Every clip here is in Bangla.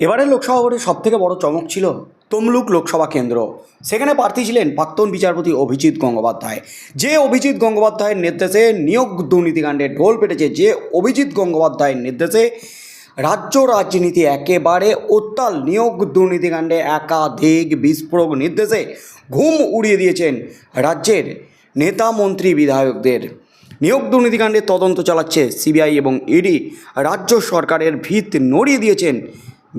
এবারের লোকসভা ভোটের সব থেকে বড় চমক ছিল তমলুক লোকসভা কেন্দ্র। সেখানে প্রার্থী ছিলেন প্রাক্তন বিচারপতি অভিজিৎ গঙ্গোপাধ্যায়। যে অভিজিৎ গঙ্গোপাধ্যায়ের নির্দেশে নিয়োগ দুর্নীতিকাণ্ডে ঢোল পেটেছে, যে অভিজিৎ গঙ্গোপাধ্যায়ের নির্দেশে রাজ্য রাজনীতি একেবারে উত্তাল। নিয়োগ দুর্নীতিকাণ্ডে একাধিক বিস্ফোরক নির্দেশে ঘুম উড়িয়ে দিয়েছেন রাজ্যের নেতা মন্ত্রী বিধায়কদের। নিয়োগ দুর্নীতিকাণ্ডে তদন্ত চালাচ্ছে সিবিআই এবং ইডি। রাজ্য সরকারের ভিত নড়িয়ে দিয়েছেন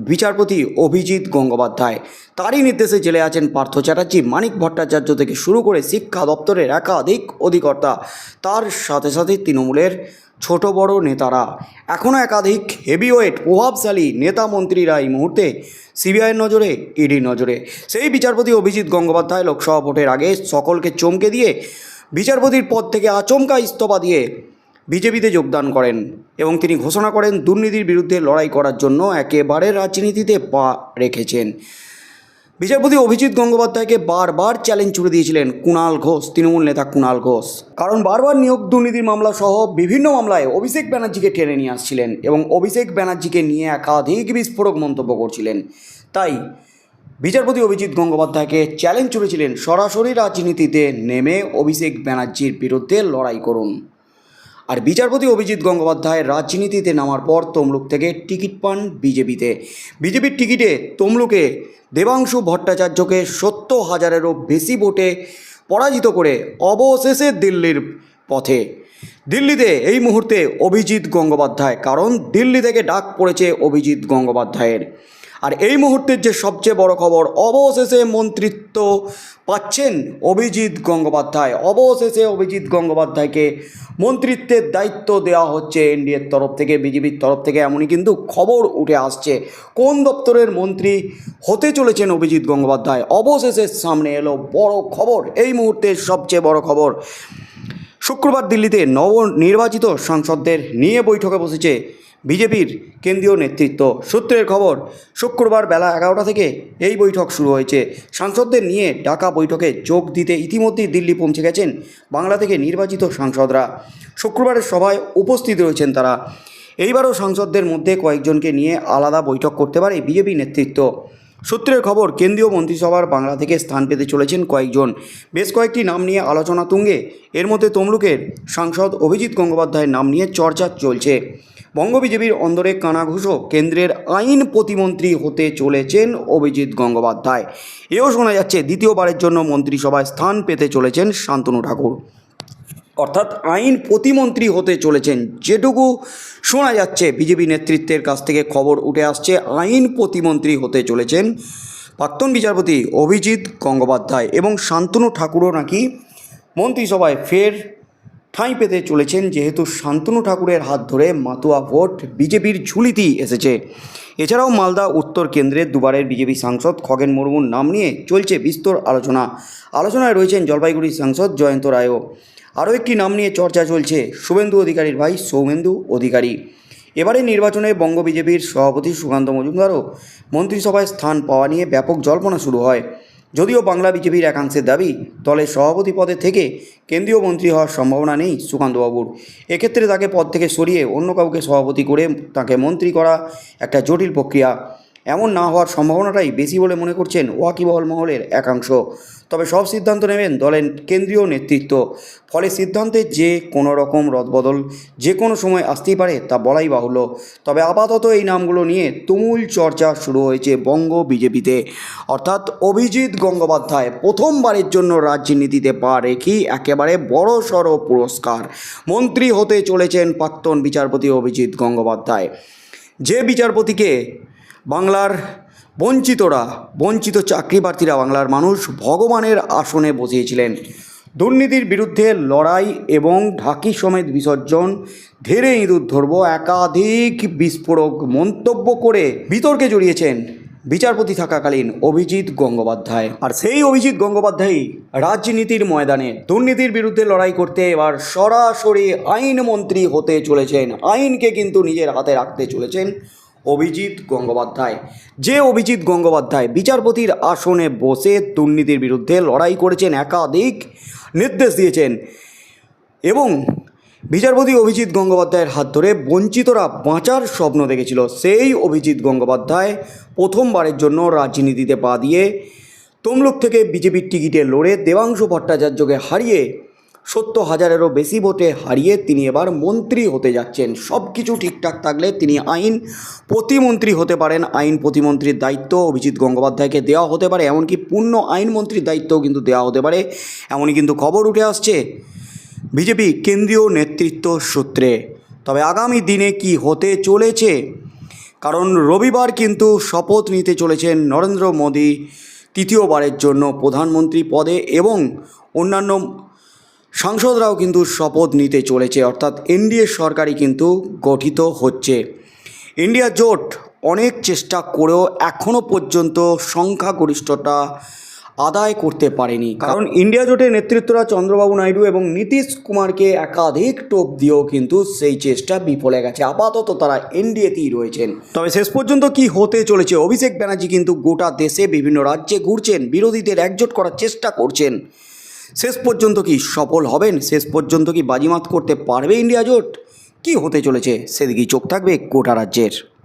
বিচারপতি অভিজিৎ গঙ্গোপাধ্যায়। তারই নির্দেশে জেলে আছেন পার্থ চ্যাটার্জি, মানিক ভট্টাচার্য থেকে শুরু করে শিক্ষা দপ্তরের একাধিক অধিকর্তা। তার সাথে সাথে তৃণমূলের ছোট বড় নেতারা। এখনও একাধিক হেভিওয়েট, প্রভাবশালী নেতা মন্ত্রীরা এই মুহূর্তে সিবিআইয়ের নজরে, ইডির নজরে। সেই বিচারপতি অভিজিৎ গঙ্গোপাধ্যায় লোকসভা ভোটের আগে সকলকে চমকে দিয়ে বিচারপতির পদ থেকে আচমকা ইস্তফা দিয়ে বিজেপিতে যোগদান করেন এবং তিনি ঘোষণা করেন দুর্নীতির বিরুদ্ধে লড়াই করার জন্য একেবারে রাজনীতিতে পা রেখেছেন। বিচারপতি অভিজিৎ গঙ্গোপাধ্যায়কে বারবার চ্যালেঞ্জ ছুড়ে দিয়েছিলেন কুণাল ঘোষ, তৃণমূল নেতা কুণাল ঘোষ। কারণ বারবার নিয়োগ দুর্নীতির মামলা সহ বিভিন্ন মামলায় অভিষেক ব্যানার্জিকে টেনে নিয়ে আসছিলেন এবং অভিষেক ব্যানার্জিকে নিয়ে একাধিক বিস্ফোরক মন্তব্য করছিলেন। তাই বিচারপতি অভিজিৎ গঙ্গোপাধ্যায়কে চ্যালেঞ্জ ছুড়েছিলেন সরাসরি রাজনীতিতে নেমে অভিষেক ব্যানার্জির বিরুদ্ধে লড়াই করুন। আর বিচারপতি অভিজিৎ গঙ্গোপাধ্যায় রাজনীতিতে নামার পর তমলুক থেকে টিকিট পান বিজেপিতে। বিজেপির টিকিটে তমলুকে দেবাংশু ভট্টাচার্যকে সত্তর হাজারেরও বেশি ভোটে পরাজিত করে অবশেষে দিল্লির পথে। দিল্লিতে এই মুহূর্তে অভিজিৎ গঙ্গোপাধ্যায়, কারণ দিল্লি থেকে ডাক পড়েছে অভিজিৎ গঙ্গোপাধ্যায়ের। আর এই মুহূর্তের যে সবচেয়ে বড় খবর, অবশেষে মন্ত্রিত্ব পাচ্ছেন অভিজিৎ গঙ্গোপাধ্যায়। অবশেষে অভিজিৎ গঙ্গোপাধ্যায়কে মন্ত্রিত্বের দায়িত্ব দেওয়া হচ্ছে এনডিএর তরফ থেকে, বিজেপির তরফ থেকে, এমনই কিন্তু খবর উঠে আসছে। কোন দপ্তরের মন্ত্রী হতে চলেছেন অভিজিৎ গঙ্গোপাধ্যায়? অবশেষে সামনে এলো বড় খবর, এই মুহূর্তের সবচেয়ে বড় খবর। শুক্রবার দিল্লিতে নবনির্বাচিত সাংসদদের নিয়ে বৈঠকে বসেছে বিজেপির কেন্দ্রীয় নেতৃত্ব। সূত্রের খবর, শুক্রবার বেলা এগারোটা থেকে এই বৈঠক শুরু হয়েছে। সাংসদদের নিয়ে ডাকা বৈঠকে যোগ দিতে ইতিমধ্যেই দিল্লি পৌঁছে গেছেন বাংলা থেকে নির্বাচিত সাংসদরা। শুক্রবারের সভায় উপস্থিত রয়েছেন তারা। এইবারও সাংসদদের মধ্যে কয়েকজনকে নিয়ে আলাদা বৈঠক করতে পারে বিজেপি নেতৃত্ব। সূত্রের খবর, কেন্দ্রীয় মন্ত্রিসভার বাংলা থেকে স্থান পেতে চলেছেন কয়েকজন। বেশ কয়েকটি নাম নিয়ে আলোচনা তুঙ্গে। এর মধ্যে তমলুকের সাংসদ অভিজিৎ গঙ্গোপাধ্যায়ের নাম নিয়ে চর্চা চলছে। বঙ্গ বিজেপির অন্দরে কানাঘুষো কেন্দ্রের আইন প্রতিমন্ত্রী হতে চলেছেন অভিজিৎ গঙ্গোপাধ্যায়। এও শোনা যাচ্ছে দ্বিতীয়বারের জন্য মন্ত্রিসভায় স্থান পেতে চলেছেন শান্তনু ঠাকুর। অর্থাৎ আইন প্রতিমন্ত্রী হতে চলেছেন যেটুকু শোনা যাচ্ছে বিজেপি নেতৃত্বের কাছ থেকে খবর উঠে আসছে, আইন প্রতিমন্ত্রী হতে চলেছেন প্রাক্তন বিচারপতি অভিজিৎ গঙ্গোপাধ্যায় এবং শান্তনু ঠাকুরও নাকি মন্ত্রিসভায় ফের ঠাঁই পেতে চলেছেন যেহেতু শান্তনু ঠাকুরের হাত ধরে মাতুয়া ভোট বিজেপির ঝুলিতেই এসেছে। এছাড়াও মালদা উত্তর কেন্দ্রের দুবারের বিজেপি সাংসদ খগেন মুর্মুর নাম নিয়ে চলছে বিস্তর আলোচনা। আলোচনায় রয়েছেন জলপাইগুড়ির সাংসদ জয়ন্ত রায়ও। আরও একটি নাম নিয়ে চর্চা চলছে শুভেন্দু অধিকারীর ভাই সৌমেন্দু অধিকারী। এবারে নির্বাচনে বঙ্গ বিজেপির সভাপতি সুকান্ত মজুমদারও মন্ত্রিসভায় স্থান পাওয়া নিয়ে ব্যাপক জল্পনা শুরু হয়। যদিও বাংলা বিজেপির একাংশের দাবি, দলের সভাপতি পদে থেকে কেন্দ্রীয় মন্ত্রী হওয়ার সম্ভাবনা নেই সুকান্তবাবুর। এক্ষেত্রে তাকে পদ থেকে সরিয়ে অন্য কাউকে সভাপতি করে তাকে মন্ত্রী করা একটা জটিল প্রক্রিয়া। এমন না হওয়ার সম্ভাবনাটাই বেশি বলে মনে করছেন ওয়াকিবহল মহলের একাংশ। তবে সব সিদ্ধান্ত নেবেন দলের কেন্দ্রীয় নেতৃত্ব। ফলে সিদ্ধান্তে যে কোনো রকম রদবদল যে কোনো সময় আসতেই পারে তা বলাই বাহুল্য। তবে আপাতত এই নামগুলো নিয়ে তুমুল চর্চা শুরু হয়েছে বঙ্গ বিজেপিতে। অর্থাৎ অভিজিৎ গঙ্গোপাধ্যায় প্রথমবারের জন্য রাজনীতিতে পা রেখেই একেবারে বড় সড় পুরস্কার। মন্ত্রী হতে চলেছেন প্রাক্তন বিচারপতি অভিজিৎ গঙ্গোপাধ্যায়। যে বিচারপতিকে বাংলার বঞ্চিতরা, বঞ্চিত চাকরি প্রার্থীরা বাংলার মানুষ ভগবানের আসনে বসিয়েছিলেন। দুর্নীতির বিরুদ্ধে লড়াই এবং ঢাকি সমেত বিসর্জন, ধেরে ইঁদুর ধরব, একাধিক বিস্ফোরক মন্তব্য করে বিতর্কে জড়িয়েছেন বিচারপতি থাকাকালীন অভিজিৎ গঙ্গোপাধ্যায়। আর সেই অভিজিৎ গঙ্গোপাধ্যায়ই রাজনীতির ময়দানে দুর্নীতির বিরুদ্ধে লড়াই করতে এবার সরাসরি আইনমন্ত্রী হতে চলেছেন। আইনকে কিন্তু নিজের হাতে রাখতে চলেছেন অভিজিৎ গঙ্গোপাধ্যায়। যে অভিজিৎ গঙ্গোপাধ্যায় বিচারপতির আসনে বসে দুর্নীতির বিরুদ্ধে লড়াই করেছেন একাধিক নির্দেশ দিয়েছেন এবং বিচারপতি অভিজিৎ গঙ্গোপাধ্যায়ের হাত ধরে বঞ্চিতরা বাঁচার স্বপ্ন দেখেছিল। সেই অভিজিৎ গঙ্গোপাধ্যায় প্রথমবারের জন্য রাজনীতিতে পা দিয়ে তমলুক থেকে বিজেপির টিকিটে লড়ে দেবাংশু ভট্টাচার্যকে হারিয়ে সত্তর হাজারেরও বেশি ভোটে হারিয়ে তিনি এবার মন্ত্রী হতে যাচ্ছেন। সব কিছু ঠিকঠাক থাকলে তিনি আইন প্রতিমন্ত্রী হতে পারেন। আইন প্রতিমন্ত্রীর দায়িত্ব অভিজিৎ গঙ্গোপাধ্যায়কে দেওয়া হতে পারে, এমনকি পূর্ণ আইনমন্ত্রীর দায়িত্বও কিন্তু দেওয়া হতে পারে। এমনই কিন্তু খবর উঠে আসছে বিজেপি কেন্দ্রীয় নেতৃত্ব সূত্রে। তবে আগামী দিনে কি হতে চলেছে? কারণ রবিবার কিন্তু শপথ নিতে চলেছেন নরেন্দ্র মোদী, তৃতীয়বারের জন্য প্রধানমন্ত্রী পদে এবং অন্যান্য সাংসদরাও কিন্তু শপথ নিতে চলেছে, অর্থাৎ এনডিএ সরকারই কিন্তু গঠিত হচ্ছে। ইন্ডিয়া জোট অনেক চেষ্টা করেও এখনও পর্যন্ত সংখ্যাগরিষ্ঠতা আদায় করতে পারেনি। কারণ ইন্ডিয়া জোটের নেতৃত্বরা চন্দ্রবাবু নাইডু এবং নীতিশ কুমারকে একাধিক টোপ দিয়েও কিন্তু সেই চেষ্টা বিফলে গেছে। আপাতত তারা এনডিএতেই রয়েছেন। তবে শেষ পর্যন্ত কি হতে চলেছে? অভিষেক ব্যানার্জি কিন্তু গোটা দেশে বিভিন্ন রাজ্যে ঘুরছেন, বিরোধীদের একজোট করার চেষ্টা করছেন। শেষ পর্যন্ত কি সফল হবেন? শেষ পর্যন্ত কি বাজিমাত করতে পারবে ইন্ডিয়া জোট? কি হতে চলেছে? সেদিকেই চোখ থাকবে কোটা রাজ্যের।